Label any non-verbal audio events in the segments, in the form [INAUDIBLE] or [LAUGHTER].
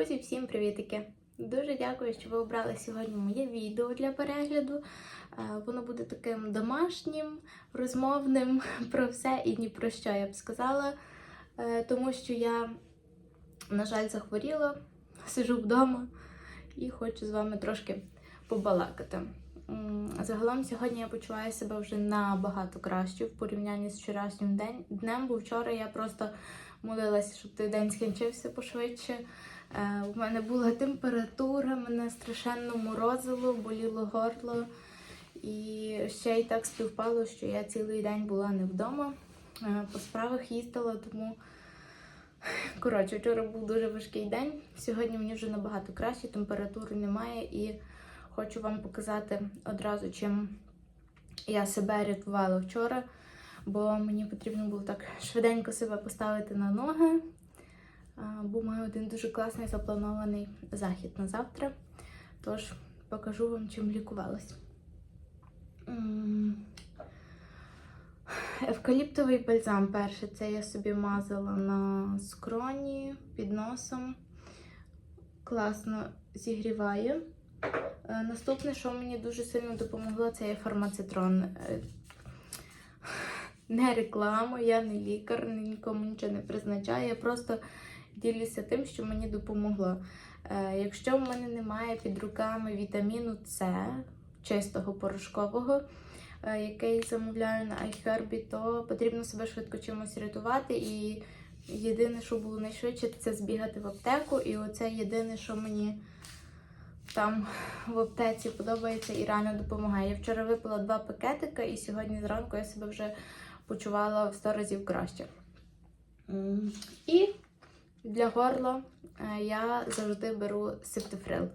Друзі, всім привітики! Дуже дякую, що ви обрали сьогодні моє відео для перегляду. Е, Воно буде таким домашнім, розмовним [LAUGHS] про все і ні про що я б сказала. Е, Тому що я, на жаль, захворіла, сижу вдома і хочу з вами трошки побалакати. Загалом сьогодні я почуваю себе вже набагато краще в порівнянні з вчорашнім днем, бо вчора я просто молилася, щоб той день скінчився пошвидше. Е, У мене була температура, мене страшенно морозило, боліло горло. І ще й так співпало, що я цілий день була не вдома. Е, По справах їздила, тому коротше, вчора був дуже важкий день. Сьогодні мені вже набагато краще, температури немає, і хочу вам показати одразу, чим я себе рятувала вчора, бо мені потрібно було так швиденько себе поставити на ноги. Бо маю один дуже класний запланований захід на завтра. Тож покажу вам, чим лікувалась. Евкаліптовий бальзам перше. Це я собі мазала на скроні під носом. Класно зігріває. Е, Наступне, що мені дуже сильно допомогло, це є фармацитрон. Е, Не реклама, я не лікар, нікому нічого не призначаю. Я просто ділюся тим, що мені допомогло. Е, Якщо в мене немає під руками вітаміну С, чистого порошкового, е, який замовляю на iHerb, то потрібно себе швидко чимось рятувати. І єдине, що було найшвидше, це збігати в аптеку. І оце єдине, що мені там в аптеці подобається і реально допомагає. Я вчора випила два пакетика, і сьогодні зранку я себе вже почувала в 100 разів краще. І для горла е, я завжди беру септифрил.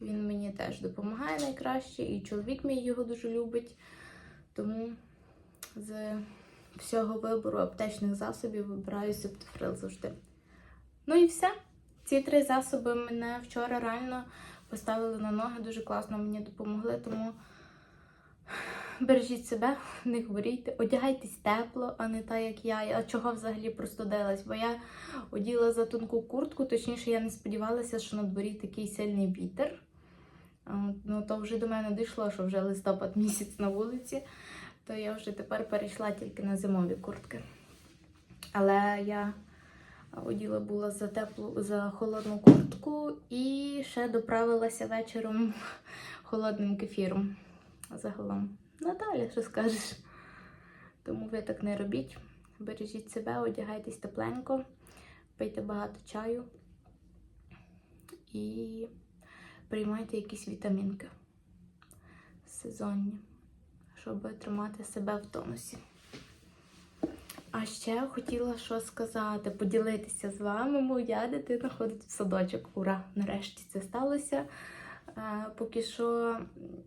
Він мені теж допомагає найкраще, і чоловік мій його дуже любить. Тому з всього вибору аптечних засобів вибираю септифрил завжди. Ну і все. Ці три засоби мене вчора реально поставили на ноги, дуже класно мені допомогли. Тому бережіть себе, не хворійте, одягайтесь тепло, а не так, як я. А чого взагалі простудилась? Бо я оділа за тонку куртку, точніше, я не сподівалася, що на дворі такий сильний вітер. Ну, то вже до мене дійшло, що вже листопад місяць на вулиці, то я вже тепер перейшла тільки на зимові куртки. Але я оділа була за теплу, за холодну куртку і ще доправилася вечором [LAUGHS] холодним кефіром. Загалом. Наталя, що скажеш? Тому ви так не робіть. Бережіть себе, одягайтесь тепленько, пийте багато чаю і приймайте якісь вітамінки сезонні, щоб тримати себе в тонусі. А ще хотіла що сказати, поділитися з вами. Моя дитина ходить в садочок. Ура! Нарешті це сталося. Поки що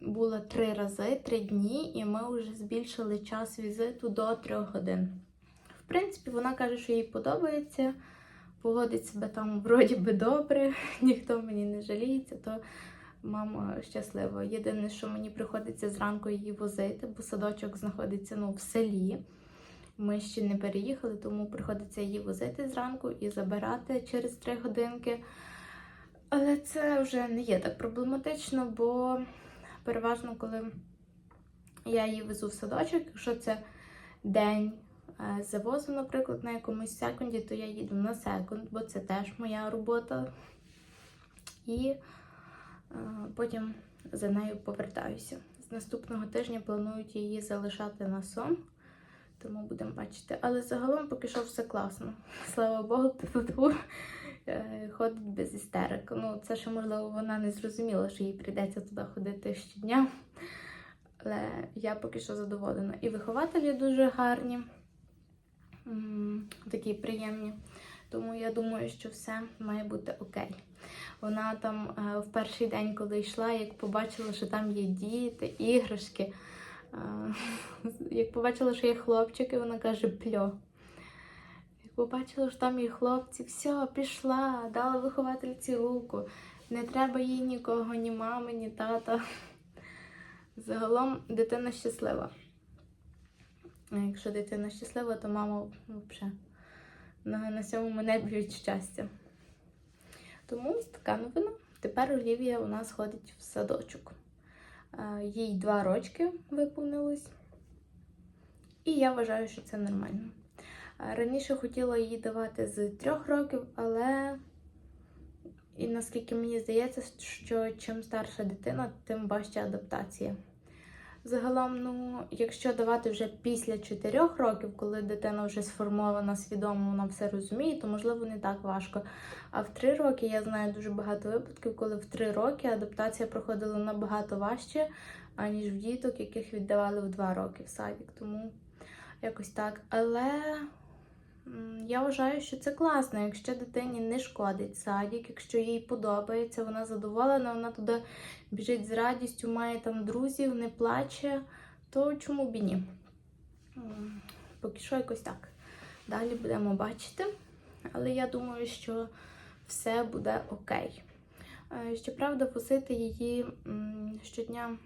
було три рази, три дні, і ми вже збільшили час візиту до трьох годин. В принципі, вона каже, що їй подобається, поводить себе там вроді би добре, [LAUGHS] ніхто мені не жаліється, то мама щаслива. Єдине, що мені приходиться зранку її возити, бо садочок знаходиться ну, в селі. Ми ще не переїхали, тому приходиться її возити зранку і забирати через три годинки. Але це вже не є так проблематично, бо переважно, коли я її везу в садочок, якщо це день е, завозу, наприклад, на якомусь секунді, то я їду на секунд, бо це теж моя робота. І е, потім за нею повертаюся. З наступного тижня планують її залишати на сон, тому будемо бачити. Але загалом поки що все класно. [LAUGHS] Слава Богу, [LAUGHS] тут ходить без істерик. Ну, це ще, можливо, вона не зрозуміла, що їй прийдеться туди ходити щодня. Але я поки що задоволена. І вихователі дуже гарні, такі приємні. Тому я думаю, що все має бути окей. Вона там е, в перший день, коли йшла, як побачила, що там є діти, іграшки. е, [LAUGHS] Як побачила, що є хлопчики, вона каже пльо. Побачила, що там є хлопці, все, пішла, дала виховательці руку. Не треба їй нікого, ні мами, ні тата. Загалом дитина щаслива. А якщо дитина щаслива, то мама взагалі на, на сьомому небі від щастя. Тому ось така новина. Тепер Олівія у нас ходить в садочок. Їй два рочки виповнилось. І я вважаю, що це нормально. Раніше хотіла її давати з трьох років, але і наскільки мені здається, що чим старша дитина, тим важча адаптація. Загалом, ну, якщо давати вже після 4 років, коли дитина вже сформована, свідомо, вона все розуміє, то можливо не так важко. А в 3 роки я знаю дуже багато випадків, коли в 3 роки адаптація проходила набагато важче, аніж в діток, яких віддавали в 2 роки в садик. Тому якось так. Але я вважаю, що це класно, якщо дитині не шкодить садик, якщо їй подобається, вона задоволена, вона туди біжить з радістю, має там друзів, не плаче, то чому б і ні? Поки що якось так. Далі будемо бачити. Але я думаю, що все буде окей. Е, Щоправда, возити її щодня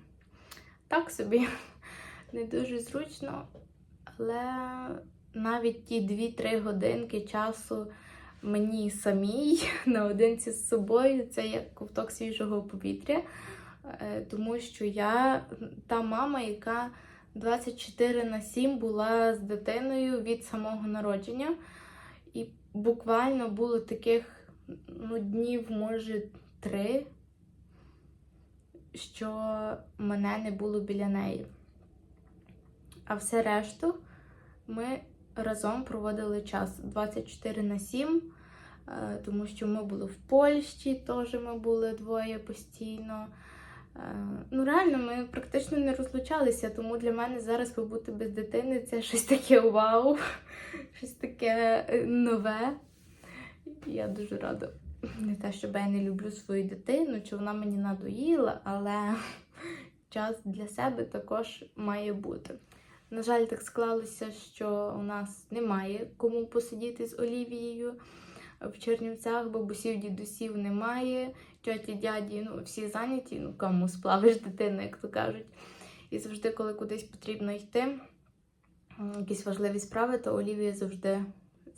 так собі [LAUGHS] не дуже зручно, але навіть ті 2-3 годинки часу мені самій [LAUGHS] наодинці з собою це як ковток свіжого повітря. Е, Тому що я та мама, яка 24 на 7 була з дитиною від самого народження. І буквально було таких ну, днів, може, три, що мене не було біля неї. А все решту ми разом проводили час 24 на 7, е, тому що ми були в Польщі, теж ми були двоє постійно. Е, Ну, реально, ми практично не розлучалися, тому для мене зараз побути без дитини це щось таке вау, [LAUGHS] щось таке е, нове. Я дуже рада. Не те, щоб я не люблю свою дитину, чи вона мені надоїла, але [LAUGHS] час для себе також має бути. На жаль, так склалося, що у нас немає кому посидіти з Олівією в Чернівцях, бабусів, дідусів немає, тьоті, дяді, ну всі зайняті, ну кому сплавиш дитину, як то кажуть. І завжди, коли кудись потрібно йти, якісь важливі справи, то Олівія завжди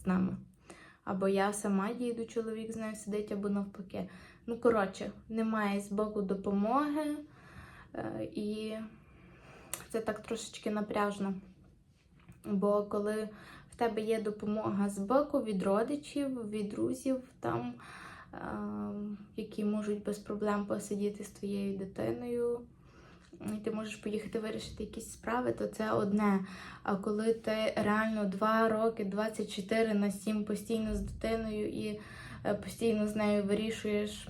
з нами. Або я сама їду, чоловік з нею сидить, або навпаки. Ну, коротше, немає з боку допомоги, е, і це так трошечки напряжно. Бо коли в тебе є допомога з боку від родичів, від друзів, там, е, які можуть без проблем посидіти з твоєю дитиною, і ти можеш поїхати вирішити якісь справи, то це одне. А коли ти реально 2 роки, 24 на 7 постійно з дитиною і е, постійно з нею вирішуєш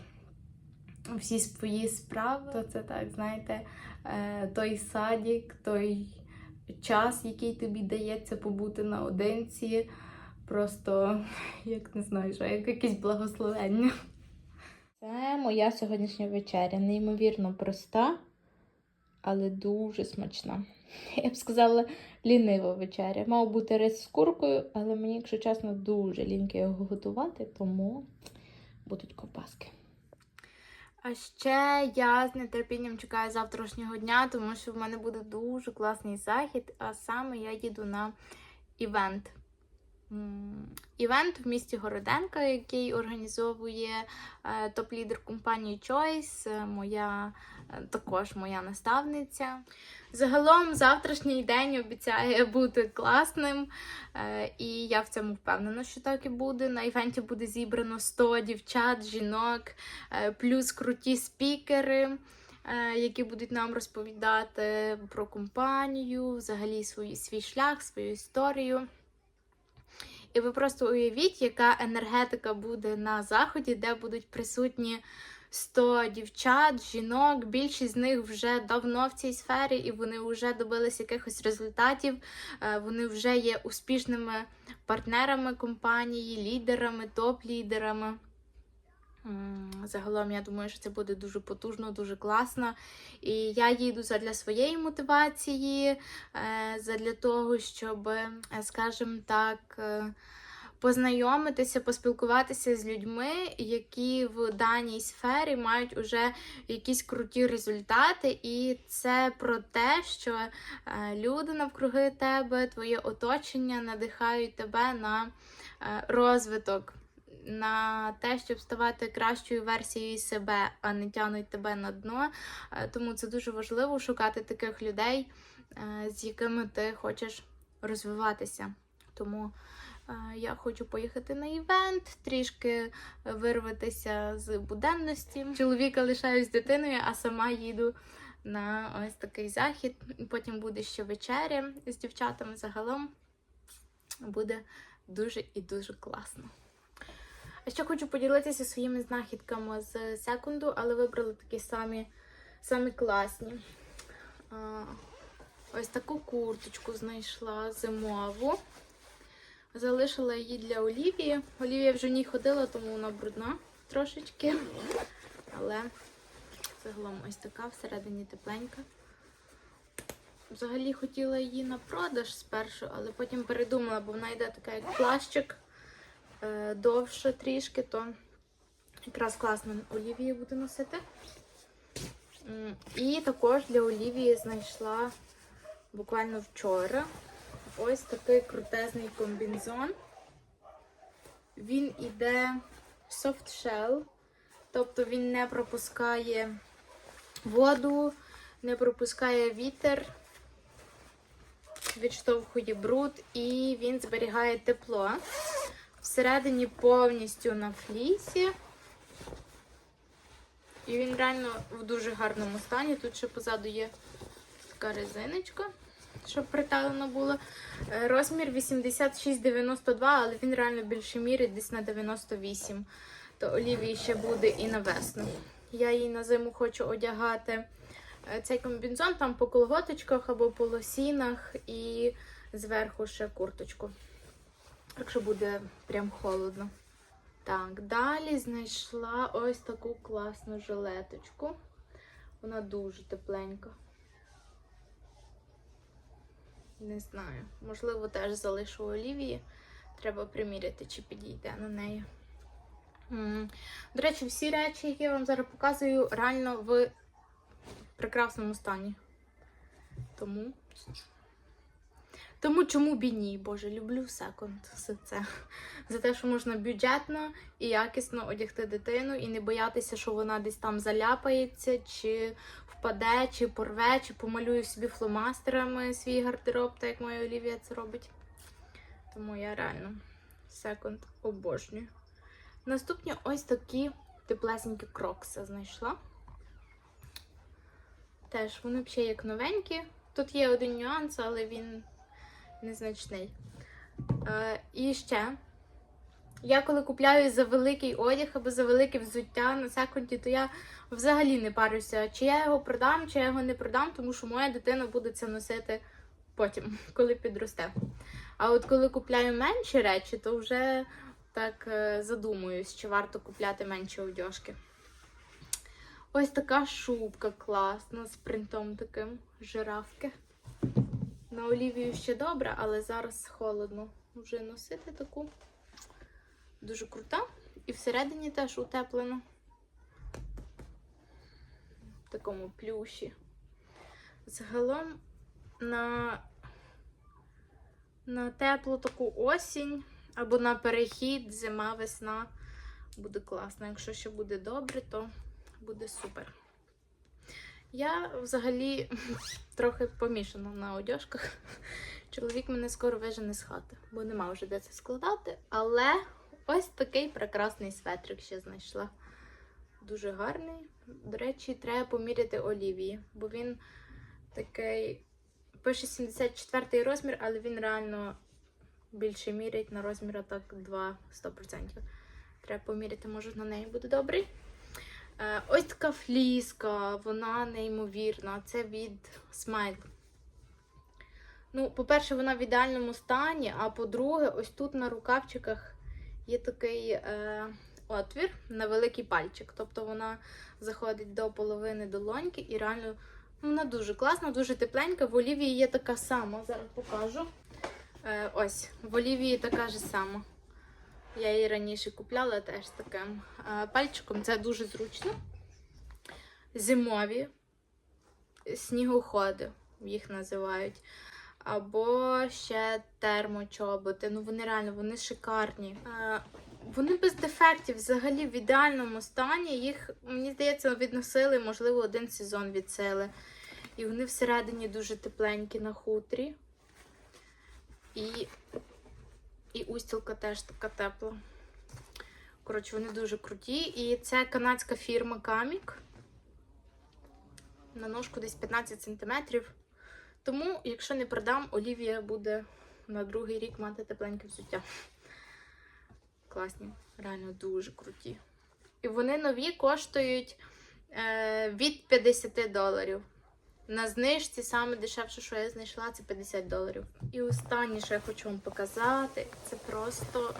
всі свої справи, то це так, знаєте, той садік, той час, який тобі дається побути наодинці, просто, як не знаю, як якесь благословення. Це моя сьогоднішня вечеря. Неймовірно проста, але дуже смачна. [LAUGHS] Я б сказала, лінива вечеря. Мав бути рис з куркою, але мені, якщо чесно, дуже ліньки його готувати, тому будуть ковбаски. А ще я з нетерпінням чекаю завтрашнього дня, тому що в мене буде дуже класний захід, а саме я їду на івент. Івент в місті Городенка, який організовує е, топ-лідер компанії Choice, е, моя е, також моя наставниця. Загалом завтрашній день обіцяє бути класним, і я в цьому впевнена, що так і буде. На івенті буде зібрано 100 дівчат, жінок, плюс круті спікери. Які будуть нам розповідати про компанію, взагалі свій, свій шлях, свою історію. І ви просто уявіть, яка енергетика буде на заході, де будуть присутні 100 дівчат, жінок. Більшість з них вже давно в цій сфері, і вони вже добились якихось результатів. Е, Вони вже є успішними партнерами компанії, лідерами, топ-лідерами. Загалом, я думаю, що це буде дуже потужно, дуже класно. І я їду задля своєї мотивації, е, задля того, щоб, е, скажімо так, е, познайомитися, поспілкуватися з людьми, які в даній сфері мають уже якісь круті результати. І це про те, що люди навкруги тебе, твоє оточення надихають тебе на розвиток. На те, щоб ставати кращою версією себе, а не тянуть тебе на дно. Е, Тому це дуже важливо шукати таких людей, е, з якими ти хочеш розвиватися. Тому е, я хочу поїхати на івент, трішки вирватися з буденності. Чоловіка лишаю з дитиною, а сама їду на ось такий захід. Потім буде ще вечеря з дівчатами загалом. Буде дуже і дуже класно. А ще хочу поділитися своїми знахідками з секунду, але вибрала такі самі, самі класні. Ось таку курточку знайшла зимову. Залишила її для Олівії. Олівія вже в ній ходила, тому вона брудна трошечки. Але загалом ось така, всередині тепленька. Взагалі хотіла її на продаж спершу, але потім передумала, бо вона йде така як плащик довше трішки, то якраз класно Олівії буду носити. І також для Олівії знайшла буквально вчора ось такий крутезний комбінзон. Він іде soft shell, тобто він не пропускає воду, не пропускає вітер, відштовхує бруд і він зберігає тепло. Всередині повністю на флісі. І він реально в дуже гарному стані. Тут ще позаду є така резиночка, щоб приталено було. Е, Розмір 86-92, але він реально більше мірить десь на 98. То Олівії ще буде і на весну. Я її на зиму хочу одягати е, цей комбінзон там по колготочках або по лосінах і зверху ще курточку. Якщо буде прям холодно. Так, далі знайшла ось таку класну жилеточку. Вона дуже тепленька. Не знаю. Можливо, теж залишу Олівії. Треба приміряти, чи підійде на неї. До речі, всі речі, які я вам зараз показую, реально в прекрасному стані. Тому. Тому чому б і ні? Боже, люблю секонд за це. За те, що можна бюджетно і якісно одягти дитину і не боятися, що вона десь там заляпається, чи впаде, чи порве, чи помалює собі фломастерами свій гардероб, так як моя Олівія це робить. Тому я реально секонд обожнюю. Наступні ось такі теплесенькі крокси знайшла. Теж вони взагалі як новенькі. Тут є один нюанс, але він незначний. Е, і ще, я коли купляю за великий одяг або за велике взуття на секунді, то я взагалі не парюся, чи я його продам, чи я його не продам, тому що моя дитина буде це носити потім, [LAUGHS] коли підросте. А от коли купляю менші речі, то вже так е, задумуюсь, чи варто купляти менші одяжки. Ось така шубка класна з принтом таким жирафки. На Олівію ще добре, але зараз холодно вже носити таку. Дуже крута. І всередині теж утеплено. В такому плюші. Загалом на, на теплу таку осінь або на перехід, зима, весна буде класно. Якщо ще буде добре, то буде супер. Я взагалі трохи помішана на одяжках. Чоловік мене скоро вижене з хати, бо нема вже де це складати. Але ось такий прекрасний светрик ще знайшла. Дуже гарний. До речі, треба поміряти Олівії, бо він такий. Пише 74 розмір, але він реально більше мірять на розмір так 2 100%. Треба поміряти, може на неї буде добрий. Е, Ось така фліска, вона неймовірна. Це від Smile. Ну, по-перше, вона в ідеальному стані, а по-друге, ось тут на рукавчиках є такий е, отвір на великий пальчик. Тобто вона заходить до половини долоньки і реально ну, вона дуже класна, дуже тепленька. В Олівії є така сама. Зараз покажу. Е, ось, в Олівії така ж сама. Я її раніше купляла теж таким е, пальчиком. Це дуже зручно. Зимові снігоходи їх називають. Або ще термочоботи. Ну вони реально вони шикарні. Е, Вони без дефектів, взагалі в ідеальному стані. Їх, мені здається, відносили, можливо, один сезон від сили. І вони всередині дуже тепленькі на хутрі. І, і устілка теж така тепла. Коротше, вони дуже круті. І це канадська фірма Камік. На ножку десь 15 см. Тому, якщо не продам, Олівія буде на другий рік мати тепленьке взуття. Класні, реально дуже круті. І вони нові коштують е, від 50 доларів. На знижці саме дешевше, що я знайшла, це 50 доларів. І останнє, що я хочу вам показати, це просто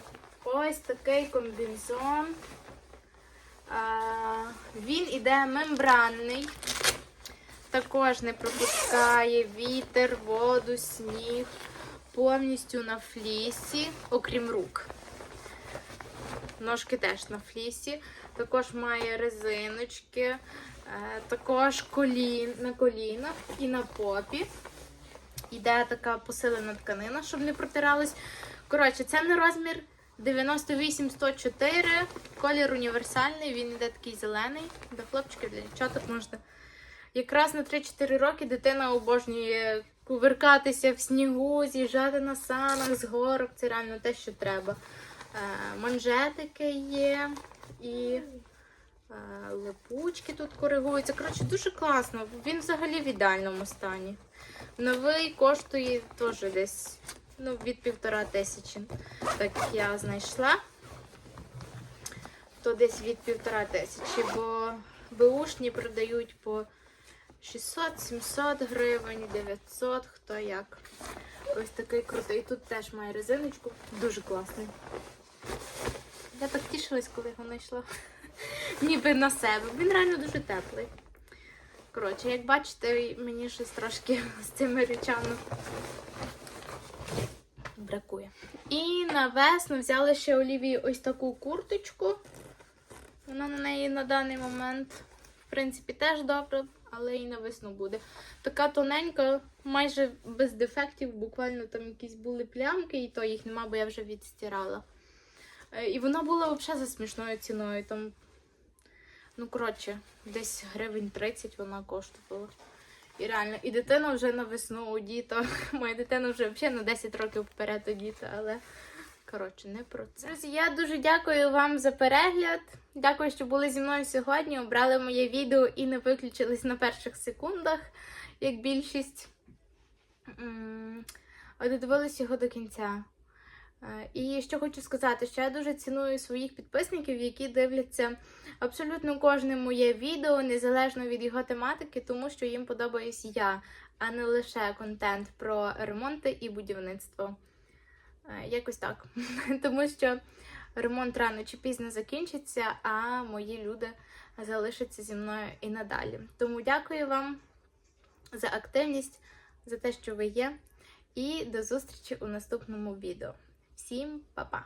ось такий комбінзон. Він іде мембранний, також не пропускає вітер, воду, сніг, повністю на флісі, окрім рук. Ножки теж на флісі. Також має резиночки, також колін, на колінах і на попі. Іде така посилена тканина, щоб не протиралась. Коротше, це на розмір 98-104. Колір універсальний, він іде такий зелений. Для хлопчиків, для дівчаток можна. Якраз на 3-4 роки дитина обожнює кувиркатися в снігу, з'їжджати на санах з горок. Це реально те, що треба. Е, манжетики є і е, липучки тут коригуються. Коротше, дуже класно. Він взагалі в ідеальному стані. Новий коштує теж десь ну, від півтора тисячі. Так я знайшла. То десь від півтора тисячі, бо беушні продають по 600-700 гривень, 900, хто як. Ось такий крутий. Тут теж має резиночку. Дуже класний. Я так тішилась, коли його знайшла. Ніби на себе. Він реально дуже теплий. Коротше, як бачите, мені щось трошки з цими речами бракує. І на весну взяли ще Олівії ось таку курточку. Вона на неї на даний момент, в принципі, теж добре, але і на весну буде. Така тоненька, майже без дефектів, буквально там якісь були плямки, і то їх нема, бо я вже відстирала. Е, І вона була взагалі за смішною ціною. Там, ну, коротше, десь гривень 30 вона коштувала. І реально, і дитина вже на весну одіта. [LAUGHS] Моя дитина вже взагалі на 10 років вперед одіта, але коротше, не про це. Друзі, я дуже дякую вам за перегляд. Дякую, що були зі мною сьогодні. Обрали моє відео і не виключились на перших секундах, як більшість. Додивились його до кінця. Е, І що хочу сказати, що я дуже ціную своїх підписників, які дивляться абсолютно кожне моє відео, незалежно від його тематики, тому що їм подобаюсь я, а не лише контент про ремонти і будівництво. Е, Якось так. [LAUGHS] Тому що ремонт рано чи пізно закінчиться, а мої люди залишаться зі мною і надалі. Тому дякую вам за активність, за те, що ви є. І до зустрічі у наступному відео. Всім па-па!